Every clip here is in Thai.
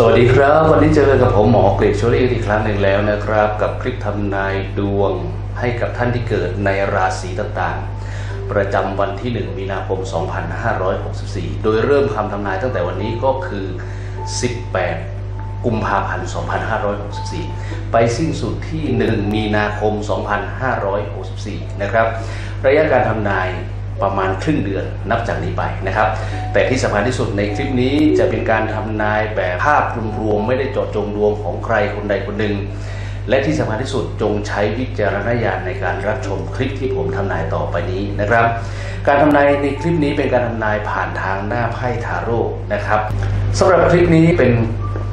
สวัสดีครับ วันนี้เจอกับผมหมอกฤษชวลีอีกครั้งหนึ่งแล้วนะครับ กับคลิปทำนายดวงให้กับท่านที่เกิดในราศีต่างๆ ประจำวันที่ 1 มีนาคม 2564 โดยเริ่มคำทำนายตั้งแต่วันนี้ก็คือ 18 กุมภาพันธ์ 2564 ไปสิ้นสุดที่ 1 มีนาคม 2564 นะครับ ระยะการทำนาย ประมาณครึ่งเดือนนับจากนี้ไปนะครับ แต่ที่สำคัญที่สุดในคลิปนี้จะเป็นการทำนายแบบภาพรวมๆไม่ได้เจาะจงดวงของใครคนใดคนหนึ่งและที่สำคัญที่สุดจงใช้วิจารณญาณในการรับชมคลิปที่ผมทำนายต่อไปนี้นะครับ การทำนายในคลิปนี้เป็นการทำนายผ่านทางหน้าไพ่ทาโร่นะครับสำหรับคลิปนี้เป็น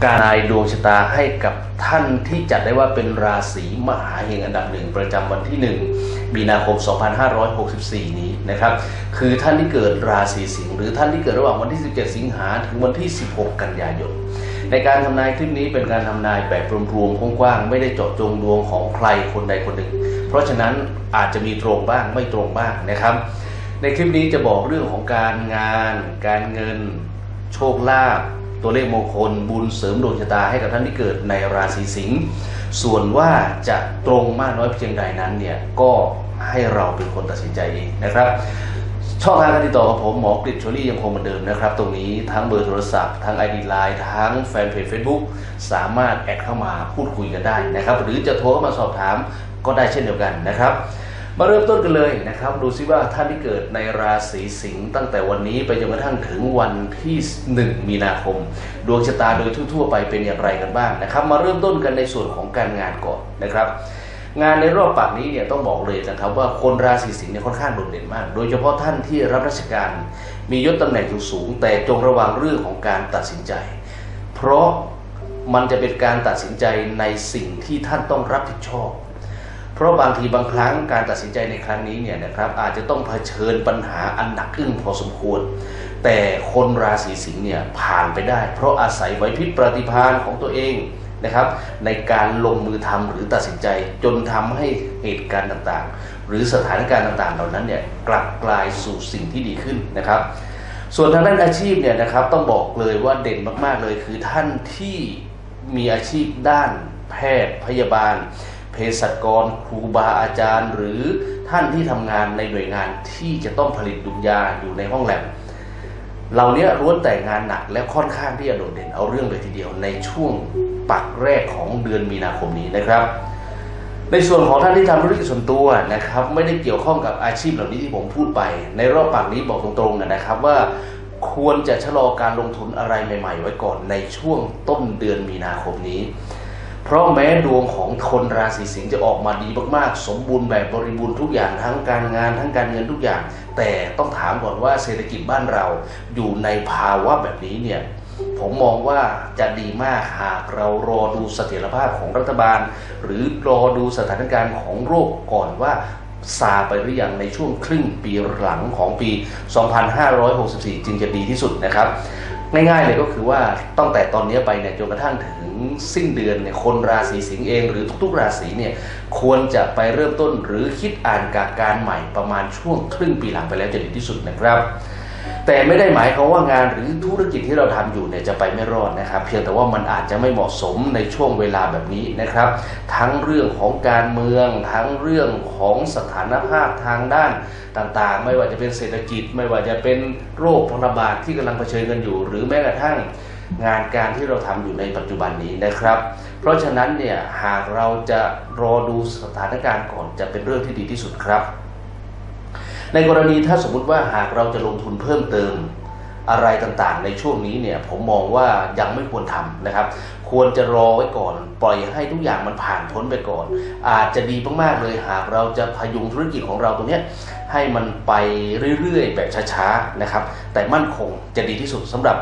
การนายดวงชะตาให้กับท่านที่จัดได้ว่าเป็นราศีมหาเฮงอันดับหนึ่งประจำวันที่ 1 มีนาคม 2564 นี้นะครับ คือท่านที่เกิดราศีสิงห์หรือท่านที่เกิดระหว่างวันที่ 17 สิงหาถึงวันที่ 16 กันยายนในการทำนายคลิปนี้เป็นการทำนายแบบรวมๆกว้างๆไม่ได้เจาะจงดวงของใครคนใดคนหนึ่ง เพราะฉะนั้นอาจจะมีตรงบ้างไม่ตรงบ้างนะครับ ในคลิปนี้จะบอกเรื่องของการงาน การเงิน โชคลาภ ตัวเลขมงคลบุญเสริมดวงชะตาให้กับท่านที่เกิดในราศีสิงห์ส่วนว่าจะตรงมากน้อยเพียงใดนั้นเนี่ยก็ให้เราเป็นคนตัดสินใจเองนะครับช่องทางการติดต่อกับผมหมอกฤษชชลี่ยังคงเหมือนเดิมนะครับ ตรงนี้ทั้งเบอร์โทรศัพท์ทั้ง ID Line ทั้งแฟนเพจ Facebook สามารถแอดเข้ามาพูดคุยกันได้นะครับ หรือจะโทรเข้ามาสอบถามก็ได้เช่นเดียวกันนะครับ มาเริ่มต้นกันเลยนะครับ ดูซิว่าท่านที่เกิดในราศีสิงห์ตั้งแต่วันนี้ไปจนกระทั่งถึงวันที่ 1 มีนาคม ดวงชะตาโดยทั่ว ๆ ไปเป็นอย่างไรกันบ้างนะครับ มาเริ่มต้นกันในส่วนของการงานก่อนนะครับ งานในรอบปากนี้เนี่ยต้องบอกเลยนะครับว่าคนราศีสิงห์เนี่ยค่อนข้างโดดเด่นมาก โดยเฉพาะท่านที่รับราชการ มียศตำแหน่งสูง แต่จงระวังเรื่องของการตัดสินใจ เพราะมันจะเป็นการตัดสินใจในสิ่งที่ท่านต้องรับผิดชอบ เพราะบางทีบางครั้งการตัดสินใจในครั้งนี้เนี่ยนะครับอาจจะต้องเผชิญปัญหาอันหนักอึ้งพอสมควร แต่คนราศีสิงห์เนี่ยผ่านไปได้ เพราะอาศัยไหวพริบปฏิภาณของตัวเองนะครับในการลงมือทำหรือตัดสินใจจนทำให้เหตุการณ์ต่างๆ หรือสถานการณ์ต่างๆ เหล่านั้นเนี่ยกลับกลายสู่สิ่งที่ดีขึ้นนะครับ ส่วนทางด้านอาชีพเนี่ยนะครับต้องบอกเลยว่าเด่นมากๆเลยคือท่านที่มีอาชีพด้านแพทย์พยาบาล เภสัชกร ครูบาอาจารย์ หรือท่านที่ทำงานในหน่วยงานที่จะต้องผลิตดุลยาอยู่ในห้องแลบเราเนี้ยล้วนแต่งานหนักและค่อนข้างที่จะโดดเด่นเอาเรื่องเลยทีเดียวในช่วงปักแรกของเดือนมีนาคมนี้นะครับ ในส่วนของท่านที่ทำธุรกิจส่วนตัวนะครับ ไม่ได้เกี่ยวข้องกับอาชีพเหล่านี้ที่ผมพูดไป ในรอบปากนี้บอกตรงๆนะครับว่าควรจะชะลอการลงทุนอะไรใหม่ ๆ ไว้ก่อนในช่วงต้นเดือนมีนาคมนี้ เพราะแม้ดวงของคนราศีสิงห์จะออกมาดีมากๆ สมบูรณ์แบบบริบูรณ์ทุกอย่างทั้งการงานทั้งการเงินทุกอย่าง แต่ต้องถามก่อนว่าเศรษฐกิจบ้านเราอยู่ในภาวะแบบนี้เนี่ยผมมองว่าจะดีมากหากเรารอดูเสถียรภาพของรัฐบาล หรือรอดูสถานการณ์ของโรคก่อนว่าซาไปหรือยังในช่วงครึ่งปีหลังของปี 2564 จึงจะดีที่สุดนะครับ ง่ายๆเลยก็คือว่าตั้งแต่ตอนนี้ไปเนี่ยจนกระทั่งถึงสิ้นเดือนเนี่ยคนราศีสิงห์เองหรือทุกๆราศีเนี่ยควรจะไปเริ่มต้นหรือคิดอ่านกาการใหม่ประมาณช่วงครึ่งปีหลังไปแล้วจะดีที่สุดนะครับ แต่ไม่ได้หมายความว่างานหรือธุรกิจที่เราทำอยู่เนี่ยจะไปไม่รอดนะครับ เพียงแต่ว่ามันอาจจะไม่เหมาะสมในช่วงเวลาแบบนี้นะครับ ทั้งเรื่องของการเมือง ทั้งเรื่องของสถานภาพทางด้านต่างๆ ไม่ว่าจะเป็นเศรษฐกิจ ไม่ว่าจะเป็นโรคระบาดที่กำลังเผชิญกันอยู่ หรือแม้กระทั่งงานการที่เราทำอยู่ในปัจจุบันนี้นะครับ เพราะฉะนั้นเนี่ยหากเราจะรอดูสถานการณ์ก่อนจะเป็นเรื่องที่ดีที่สุดครับ ในกรณีถ้าสมมติว่าหากเราจะลงทุนเพิ่มเติมอะไรต่างๆ ในช่วงนี้เนี่ยผมมองว่ายังไม่ควรทำนะครับ ควรจะรอไว้ก่อน ปล่อยให้ทุกอย่างมันผ่านพ้นไปก่อน อาจจะดีมากๆเลยหากเราจะพยุงธุรกิจของเราตรงเนี้ยให้มันไปเรื่อยๆ แบบช้าๆนะครับ แต่มั่นคงจะดีที่สุดสำหรับ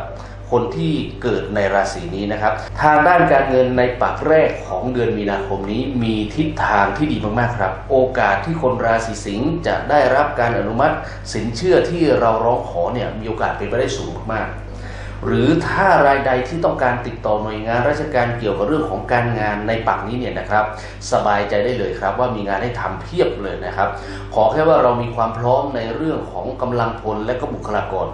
คนที่เกิดในราศีนี้นะครับ ทางด้านการเงินในปักแรกของเดือนมีนาคมนี้มีทิศทางที่ดีมากๆครับ โอกาสที่คนราศีสิงห์จะได้รับการอนุมัติ สินเชื่อที่เราร้องขอเนี่ยมีโอกาสเป็นไปได้สูงมากหรือถ้ารายใดที่ต้องการติดต่อหน่วยงานราชการเกี่ยวกับเรื่องของการงานในปักนี้เนี่ยนะครับ สบายใจได้เลยครับว่ามีงานให้ทำเพียบเลยนะครับ ขอแค่ว่าเรามีความพร้อมในเรื่องของกำลังพลและก็บุคลากร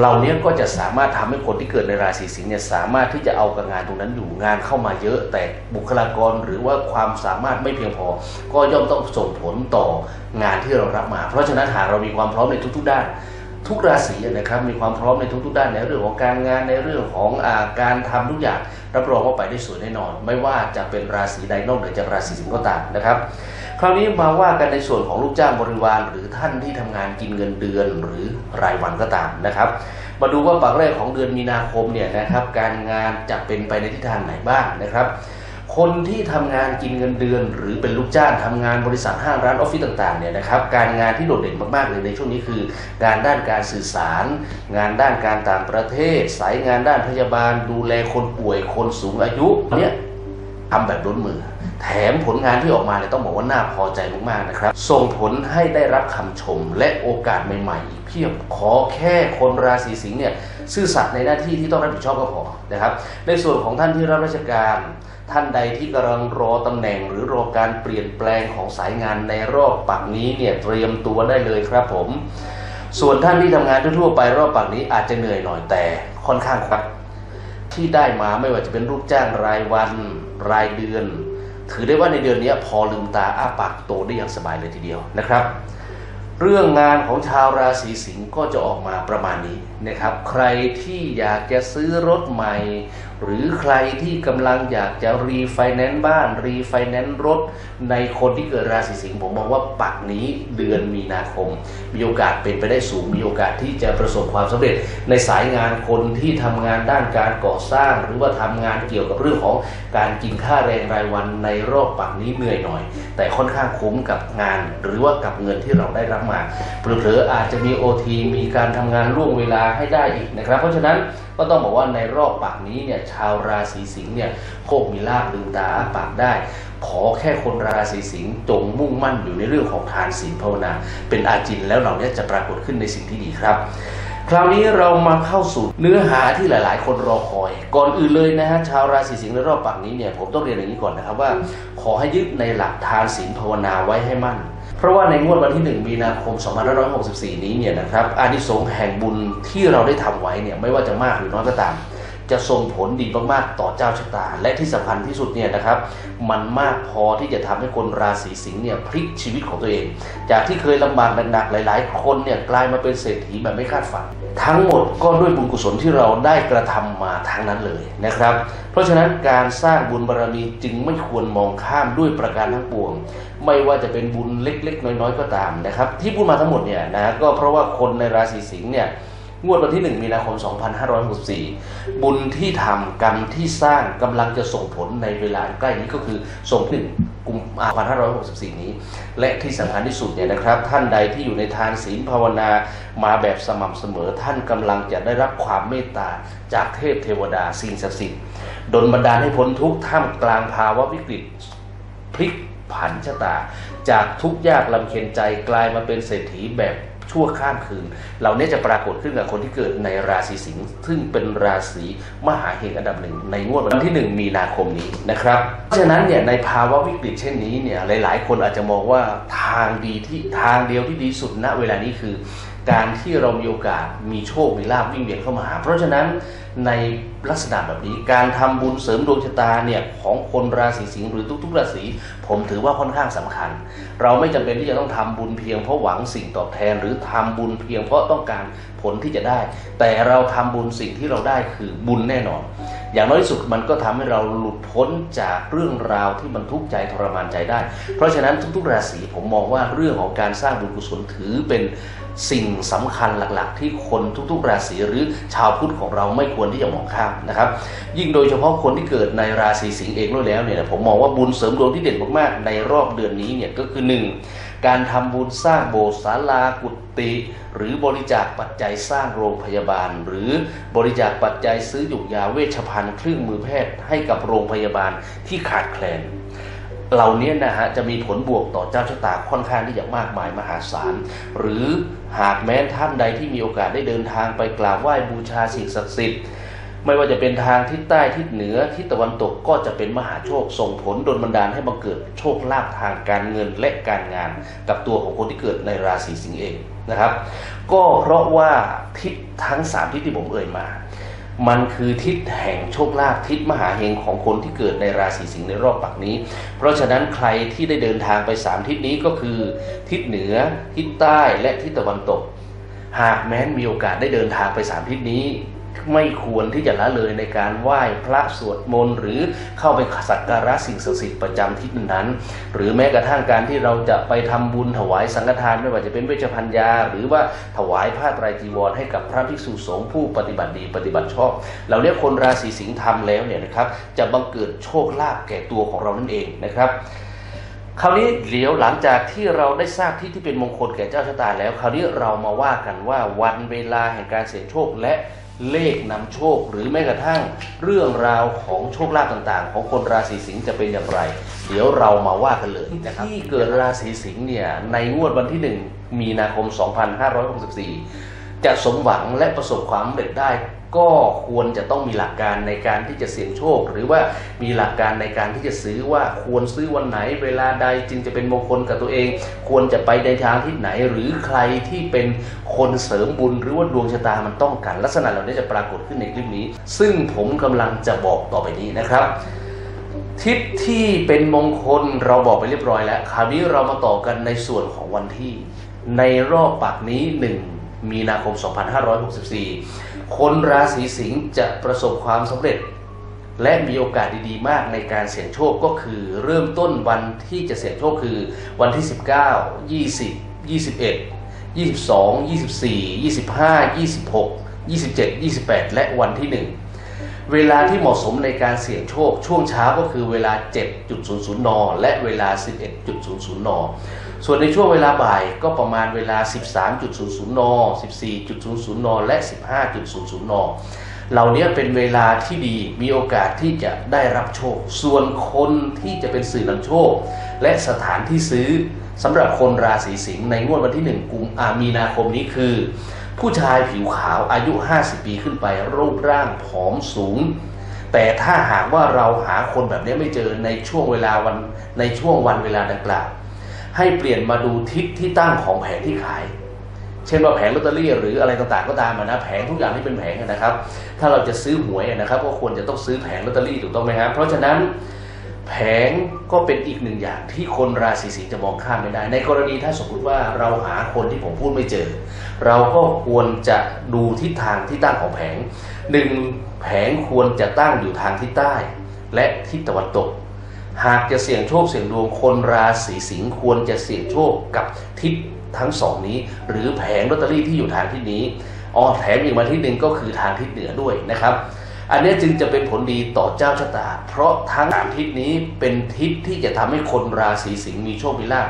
เรานี้ก็จะสามารถทำให้คนที่เกิดในราศีสิงห์เนี่ยสามารถที่จะเอากับงานตรงนั้นอยู่งานเข้ามาเยอะ แต่บุคลากรหรือว่าความสามารถไม่เพียงพอ ก็ย่อมต้องส่งผลต่องานที่เรารับมา เพราะฉะนั้นหากเรามีความพร้อมในทุก ๆ ด้าน ทุกราศีนะครับมีความพร้อมในทุกๆด้านในเรื่องของการงานในเรื่องของอาการทำทุกอย่างรับรองว่าไปได้สวยแน่นอน ไม่ว่าจะเป็นราศีใดนอกเหนือจากราศีสิงห์ก็ตามนะครับ คราวนี้มาว่ากันในส่วนของลูกจ้างบริวารหรือท่านที่ทำงานกินเงินเดือนหรือรายวันก็ตามนะครับ มาดูว่าปักแรกของเดือนมีนาคมเนี่ยนะครับ การงานจะเป็นไปในทิศทางไหนบ้างนะครับ คนที่ทำงานกินเงินเดือน หรือเป็นลูกจ้างทำงานบริษัทห้างร้านออฟฟิศต่างๆเนี่ยนะครับการงานที่โดดเด่นมากๆเลยในช่วงนี้คือการด้านการสื่อสาร งานด้านการต่างประเทศ สายงานด้านพยาบาล ดูแลคนป่วยคนสูงอายุเนี่ยทำแบบล้นมือ แถมผลงานที่ออกมาเนี่ยต้องบอกว่าน่าพอใจมากๆนะครับ ส่งผลให้ได้รับคำชมและโอกาสใหม่ๆอีกเพียบขอแค่คนราศีสิงห์เนี่ยซื่อสัตย์ในหน้าที่ที่ต้องรับผิดชอบก็พอนะครับ ในส่วนของท่านที่รับราชการท่านใดที่กำลังรอตำแหน่งหรือรอการเปลี่ยนแปลงของสายงานในรอบปักนี้เนี่ยเตรียมตัวได้เลยครับผม ส่วนท่านที่ทำงานทั่วไปรอบปักนี้อาจจะเหนื่อยหน่อยแต่ค่อนข้างครับ ที่ได้มาไม่ว่าจะเป็นลูกจ้างรายวัน รายเดือน ถือได้ว่าในเดือนนี้พอลืมตาอ้าปากโตได้อย่างสบายเลยทีเดียวนะครับ เรื่องงานของชาวราศีสิงห์ก็จะออกมาประมาณนี้นะครับ ใครที่อยากจะซื้อรถใหม่ หรือใครที่กำลังอยากจะรีไฟแนนซ์บ้าน รีไฟแนนซ์รถ ในคนที่เกิดราศีสิงห์ผมมองว่าปักนี้เดือนมีนาคม มีโอกาสเป็นไปได้สูง มีโอกาสที่จะประสบความสำเร็จ ในสายงานคนที่ทำงานด้านการก่อสร้าง หรือว่าทำงานเกี่ยวกับเรื่องของการกินค่าแรงรายวันในรอบปักนี้เหนื่อยหน่อย แต่ค่อนข้างคุ้มกับงาน หรือว่ากับเงินที่เราได้รับมาเผลอๆอาจจะมีโอทีมีการทำงานล่วงเวลาให้ได้อีกนะครับ เพราะฉะนั้น ก็ต้องบอกว่าในรอบปักนี้เนี่ยชาวราศีสิงห์เนี่ยโคกมีลาบลืมตาอ้าปากได้ ขอแค่คนราศีสิงห์จงมุ่งมั่นอยู่ในเรื่องของทานศีลภาวนา เป็นอาจินแล้วเราเนี่ยจะปรากฏขึ้นในสิ่งที่ดีครับคราวนี้เรามาเข้าสู่เนื้อหาที่หลาย ๆ คนรอคอย ก่อนอื่นเลยนะฮะชาวราศีสิงห์ในรอบปักนี้เนี่ยผมต้องเรียนอย่างนี้ก่อนนะครับว่า ขอให้ยึดในหลักทานศีลภาวนาไว้ให้มั่น เพราะว่าในงวดวันที่ 1 มีนาคม 2564 นี้เนี่ยนะครับอานิสงส์แห่งบุญที่เราได้ทำไว้เนี่ยไม่ว่าจะมากหรือน้อยก็ตาม จะส่งผลดีมากๆต่อเจ้าชะตา และที่สำคัญที่สุดเนี่ยนะครับ มันมากพอที่จะทำให้คนราศีสิงห์เนี่ยพลิกชีวิตของตัวเอง จากที่เคยลำบากหนักๆหลาย ๆ คนเนี่ยกลายมาเป็นเศรษฐีแบบไม่คาดฝัน ทั้งหมดก็ด้วยบุญกุศลที่เราได้กระทำมาทั้งนั้นเลยนะครับ เพราะฉะนั้นการสร้างบุญบารมีจึงไม่ควรมองข้ามด้วยประการทั้งปวง ไม่ว่าจะเป็นบุญเล็ก ๆ น้อย ๆ ก็ตามนะครับ ที่พูดมาทั้งหมดเนี่ยนะก็เพราะว่าคนในราศีสิงห์เนี่ย งวดวันที่ 1 มีนาคม 2564 บุญที่ทำกรรมที่สร้างกำลังจะส่งผลในเวลาใกล้นี้ก็คือส่งถึงกุมภาพันธ์2564 นี้ และที่สำคัญที่สุดเนี่ยนะครับ ท่านใดที่อยู่ในทานศีลภาวนามาแบบสม่ำเสมอ ท่านกำลังจะได้รับความเมตตาจากเทพเทวดาสิ่งศักดิ์สิทธิ์ดลบันดาลให้พ้นทุกข์ท่ามกลางภาวะวิกฤตพลิกผันชะตา จากทุกข์ยากลำเค็ญใจกลายมาเป็นเศรษฐีแบบ ชั่วข้ามคืน เหล่านี้จะปรากฏขึ้นกับคนที่เกิดในราศีสิงห์ซึ่งเป็นราศีมหาเหตุอันดับหนึ่งในงวดวันที่ 1 มีนาคมนี้นะครับเพราะฉะนั้นเนี่ยในภาวะวิกฤตเช่นนี้เนี่ยหลาย ๆ คนอาจจะมองว่าทางดีที่ทางเดียวที่ดีสุดณเวลานี้คือ การที่เรามีโอกาสมีโชค มีลาภวิ่งเวียนเข้ามาหา เพราะฉะนั้นในลักษณะแบบนี้การทำบุญเสริมดวงชะตาเนี่ยของคนราศีสิงห์หรือทุก ๆ ราศีผมถือว่าค่อนข้างสำคัญ เราไม่จำเป็นที่จะต้องทำบุญเพียงเพราะหวังสิ่งตอบแทน หรือทำบุญเพียงเพราะต้องการผลที่จะได้ แต่เราทำบุญสิ่งที่เราได้คือบุญแน่นอน อย่างน้อยที่สุดมันก็ทำให้เราหลุดพ้นจากเรื่องราวที่มันทุกข์ใจทรมานใจได้ เพราะฉะนั้นทุก ๆ ราศีผมมองว่าเรื่องของการสร้างบุญกุศลถือเป็น สิ่งสำคัญหลักๆ ที่คนทุกๆ ราศีหรือชาวพุทธของเราไม่ควรที่จะมองข้ามนะครับ ยิ่งโดยเฉพาะคนที่เกิดในราศีสิงห์เองด้วยแล้วเนี่ยผมมองว่าบุญเสริมดวงที่เด่นมากๆในรอบเดือนนี้เนี่ยก็คือหนึ่งการทำบุญสร้างโบสถ์ศาลากุฏิหรือบริจาคปัจจัยสร้างโรงพยาบาล หรือบริจาคปัจจัยซื้อหยุกยาเวชภัณฑ์เครื่องมือแพทย์ให้กับโรงพยาบาลที่ขาดแคลน เหล่านี้นะฮะจะมีผลบวกต่อเจ้าชะตาค่อนข้างที่จะมากมายมหาศาล หรือหากแม้ท่านใดที่มีโอกาสได้เดินทางไปกราบไหว้บูชาสิ่งศักดิ์สิทธิ์ไม่ว่าจะเป็นทางทิศใต้ทิศเหนือทิศตะวันตกก็จะเป็นมหาโชคส่งผลดลบันดาลให้บังเกิดโชคลาภทางการเงินและการงาน กับตัวของคนที่เกิดในราศีสิงห์เองนะครับ ก็เพราะว่าทิศทั้งสามทิศที่ผมเอ่ยมา มันคือทิศแห่งโชคลาภทิศมหาเฮงของคนที่เกิดในราศีสิงห์ในรอบปักนี้ เพราะฉะนั้นใครที่ได้เดินทางไปสามทิศนี้ก็คือ ทิศเหนือ ทิศใต้และทิศตะวันตก หากแม้นมีโอกาสได้เดินทางไปสามทิศนี้ ไม่ควรที่จะละเลยในการไหว้พระสวดมนต์หรือเข้าไปสักการะสิ่งศักดิ์สิทธิ์ประจำทิศนั้น หรือแม้กระทั่งการที่เราจะไปทำบุญถวายสังฆทานไม่ว่าจะเป็นเวชภัญญาหรือว่าถวายผ้าไตรจีวรให้กับพระภิกษุสงฆ์ผู้ปฏิบัติดีปฏิบัติชอบ เราเรียกคนราศีสิงห์ทำแล้วเนี่ยนะครับจะบังเกิดโชคลาภแก่ตัวของเรานั่นเองนะครับคราวนี้เดี๋ยวหลังจากที่เราได้ทราบที่ที่เป็นมงคลแก่เจ้าชะตาแล้ว คราวนี้เรามาว่ากันว่าวันเวลาแห่งการเสี่ยงโชคและ เลขนำโชคหรือแม้กระทั่งเรื่องราวของโชคลาภต่างๆ ของคนราศีสิงห์จะเป็นอย่างไร เดี๋ยวเรามาว่ากันเลยนะครับที่เกิดราศีสิงห์เนี่ยในงวดวันที่ 1 มีนาคม 2564 จะสมหวังและประสบความสำเร็จได้ ก็ควรจะต้องมีหลักการในการที่จะเสี่ยงโชค หรือว่ามีหลักการในการที่จะซื้อว่าควรซื้อวันไหน เวลาใดจึงจะเป็นมงคลกับตัวเอง ควรจะไปในทางที่ไหน หรือใครที่เป็นคนเสริมบุญหรือว่าดวงชะตามันต้องกัน ลักษณะเหล่านี้จะปรากฏขึ้นในคลิปนี้ ซึ่งผมกำลังจะบอกต่อไปนี้นะครับทิศที่เป็นมงคลเราบอกไปเรียบร้อยแล้ว คราวนี้เรามาต่อกันในส่วนของวันที่ ในรอบปักนี้ 1 มีนาคม 2564 คนราศีสิงห์จะประสบความสำเร็จ และมีโอกาสดีๆ มากในการเสี่ยงโชคก็คือ เริ่มต้นวันที่จะเสี่ยงโชคคือวันที่ 19 20 21 22 24 25 26 27 28 และวันที่ 1 เวลาที่เหมาะสมในการเสี่ยงโชคช่วงเช้าก็คือเวลา 7.00 น และเวลา 11.00 น ส่วนในช่วงเวลาบ่ายก็ประมาณเวลา 13.00 น 14.00 น และ 15.00 น เหล่านี้เป็นเวลาที่ดีมีโอกาสที่จะได้รับโชค ส่วนคนที่จะเป็นสื่อนำโชค และสถานที่ซื้อสำหรับคนราศีสิงห์ในงวดวันที่ 1 กุมอามีนาคมนี้คือ ผู้ชายผิวขาวอายุ 50 ปีขึ้นไปรูปร่างผอมสูงแต่ถ้าหากว่าเราหาคนแบบนี้ไม่เจอในช่วงเวลาวันในช่วงวันเวลาดังกล่าว ให้เปลี่ยนมาดูทิศที่ตั้งของแผงที่ขาย เช่นว่าแผงลอตเตอรี่หรืออะไรต่างๆก็ตามนะแผงทุกอย่างที่เป็นแผงนะครับ ถ้าเราจะซื้อหวยนะครับก็ควรจะต้องซื้อแผงลอตเตอรี่ถูกต้องไหมครับเพราะฉะนั้นแผงก็เป็นอีกหนึ่งอย่างที่คนราศีสิงห์จะมองข้ามไม่ได้ ในกรณีถ้าสมมติว่าเราหาคนที่ผมพูดไม่เจอ เราก็ควรจะดูทิศทางที่ตั้งของแผงหนึ่งแผงควรจะตั้งอยู่ทางทิศใต้ และทิศตะวันตก หากจะเสี่ยงโชคเสี่ยงดวงคนราศีสิงห์ควรจะเสี่ยงโชคกับทิศทั้งสองนี้ หรือแผงลอตเตอรี่ที่อยู่ทางทิศนี้อ๋อแถมอีกมาทิศหนึ่งก็คือทางทิศเหนือด้วยนะครับ อันนี้จึงจะเป็นผลดีต่อเจ้าชะตา เพราะทั้งสามทิศนี้เป็นทิศที่จะทำให้คนราศีสิงห์มีโชคมีลาภ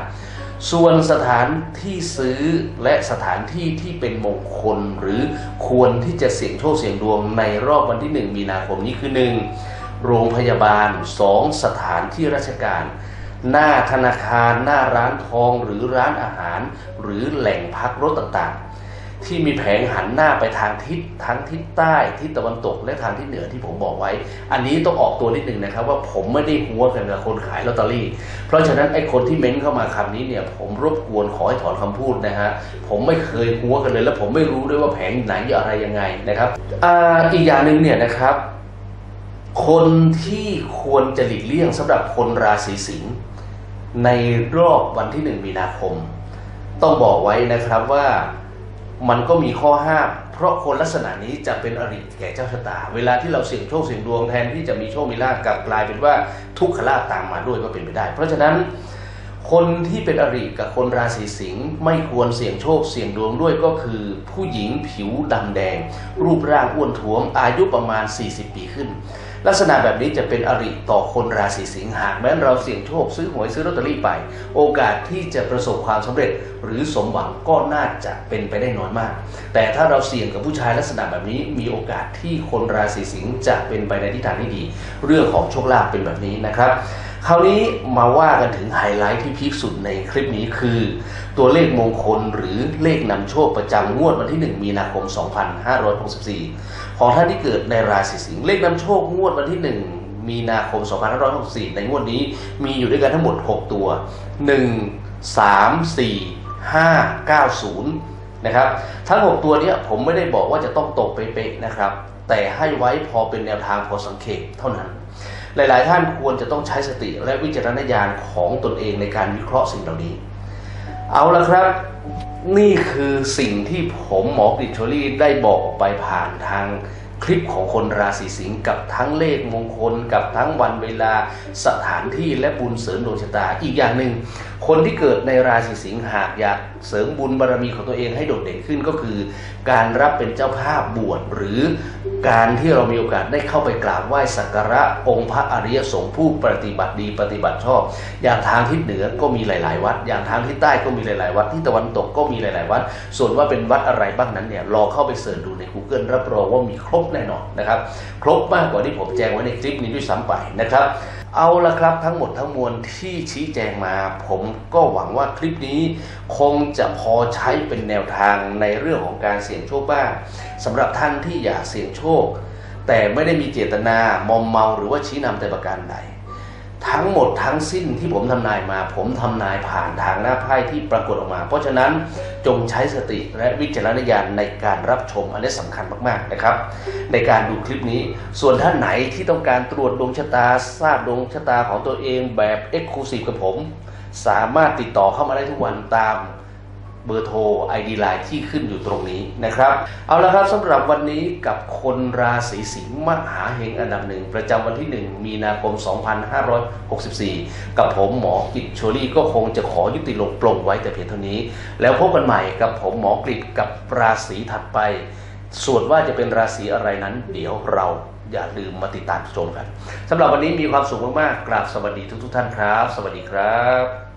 ส่วนสถานที่ซื้อและสถานที่ที่เป็นมงคลหรือควรที่จะเสี่ยงโชคเสี่ยงดวงในรอบวันที่ 1 มีนาคมนี้คือ 1. โรงพยาบาล 2. สถานที่ราชการ หน้าธนาคาร หน้าร้านทองหรือร้านอาหาร หรือแหล่งพักรถต่างๆ ที่มีแผงหันหน้าไปทางทิศทั้งทิศใต้ทิศตะวันตกและทางทิศเหนือที่ผมบอกไว้ อันนี้ต้องออกตัวนิดนึงนะครับ ว่าผมไม่ได้หัวกันกับคนขายลอตเตอรี่ เพราะฉะนั้นไอ้คนที่เม้นเข้ามาคำนี้เนี่ย ผมรบกวนขอให้ถอนคำพูดนะฮะผมไม่เคยหัวกันเลย แล้วผมไม่รู้ด้วยว่าแผงไหนอะไรยังไงนะครับออีกอย่างหนึ่งเนี่ยนะครับ คนที่ควรจะหลีกเลี่ยงสำหรับคนราศีสิงห์ในรอบวันที่หนึ่งมีนาคม ต้องบอกไว้นะครับว่ามันก็มีข้อห้าม เพราะคนลักษณะนี้จะเป็นอริแก่เจ้าชะตา เวลาที่เราเสี่ยงโชคเสี่ยงดวงแทนที่จะมีโชคมีลาภกลับกลายเป็นว่าทุกขลาภตามมาด้วยก็เป็นไปได้ เพราะฉะนั้นคนที่เป็นอริกับคนราศีสิงห์ไม่ควรเสี่ยงโชคเสี่ยงดวงด้วยก็คือ ผู้หญิงผิวดำแดง รูปร่างอ้วนท้วมอายุประมาณ 40 ปีขึ้น ลักษณะแบบนี้จะเป็นอริต่อคนราศีสิงห์หากแม้นเราเสี่ยงโชคซื้อหวยซื้อลอตเตอรี่ไป โอกาสที่จะประสบความสำเร็จ หรือสมหวังก็น่าจะเป็นไปได้น้อยมาก แต่ถ้าเราเสี่ยงกับผู้ชายลักษณะแบบนี้มีโอกาสที่คนราศีสิงห์จะเป็นไปในทิศทางที่ดี เรื่องของโชคลาภเป็นแบบนี้นะครับ คราวนี้มาว่ากันถึงไฮไลท์ที่พีคสุดในคลิปนี้คือ ตัวเลขมงคลหรือเลขนำโชคประจำงวดวันที่ 1 มีนาคม 2564 ของท่านที่เกิดในราศีสิงห์เลขนำโชคงวดวันที่ 1 มีนาคม 2564 ในงวดนี้มีอยู่ด้วยกันทั้งหมด 6 ตัว 1 3 4 5 9 0 นะครับ ทั้ง 6 ตัวนี้ผมไม่ได้บอกว่าจะต้องตกเป๊ะๆนะครับ แต่ให้ไว้พอเป็นแนวทางพอสังเกตเท่านั้น หลาย ๆ ท่านควรจะต้องใช้สติและวิจารณญาณของตนเองในการวิเคราะห์สิ่งเหล่านี้ เอาละครับ นี่คือสิ่งที่ผมหมอกริชชอรี่ได้บอกออกไปผ่านทางคลิปของคนราศีสิงห์กับทั้งเลขมงคล กับทั้งวันเวลาสถานที่และบุญเสริมดวงชะตา อีกอย่างหนึ่ง คนที่เกิดในราศีสิงห์หากอยากเสริมบุญบารมีของตัวเองให้โดดเด่นขึ้นก็คือ การรับเป็นเจ้าภาพบวชหรือ การที่เรามีโอกาสได้เข้าไปกราบไหว้สักการะองค์พระอริยสงฆ์ผู้ปฏิบัติดีปฏิบัติชอบ อย่างทางทิศเหนือก็มีหลาย ๆ วัด อย่างทางทิศใต้ก็มีหลาย ๆ วัดที่ตะวันตกก็มีหลาย ๆ วัด ส่วนว่าเป็นวัดอะไรบ้างนั้นเนี่ยรอเข้าไปเสิร์ชดูใน Google รับรองว่ามีครบแน่นอนนะครับ ครบมากกว่าที่ผมแจ้งไว้ในคลิปนี้ด้วยซ้ำไปนะครับ เอาละครับทั้งหมดทั้งมวลที่ชี้แจงมา ผมก็หวังว่าคลิปนี้ คงจะพอใช้เป็นแนวทางในเรื่องของการเสี่ยงโชคบ้างสำหรับท่านที่อยากเสี่ยงโชค แต่ไม่ได้มีเจตนามอมเมาหรือว่าชี้นำแต่ประการใด ทั้งหมดทั้งสิ้นที่ผมทำนายมา ผมทำนายผ่านทางหน้าไพ่ที่ปรากฏออกมา เพราะฉะนั้นจงใช้สติและวิจารณญาณในการรับชมอันนี้สำคัญมากๆนะครับ ในการดูคลิปนี้ ส่วนท่านไหนที่ต้องการตรวจดวงชะตาทราบดวงชะตาของตัวเองแบบเอ็กซ์คลูซีฟกับผม สามารถติดต่อเข้ามาได้ทุกวันตาม เบอร์โทร ID Line ที่ขึ้นอยู่ตรงนี้นะครับ เอาละครับสำหรับวันนี้กับคนราศีสิงห์มหาเฮงอันดับหนึ่งประจำวันที่ 1 มีนาคม 2564 กับผมหมอกิจโชลี่ก็คงจะขอยุติลงปลงไว้แต่เพียงเท่านี้ แล้วพบกันใหม่กับผมหมอกฤษกับราศีถัดไป ส่วนว่าจะเป็นราศีอะไรนั้น เดี๋ยวเราอย่าลืมมาติดตามชมกันสำหรับวันนี้มีความสุขมากๆกราบสวัสดีทุกๆท่านครับ สวัสดีครับ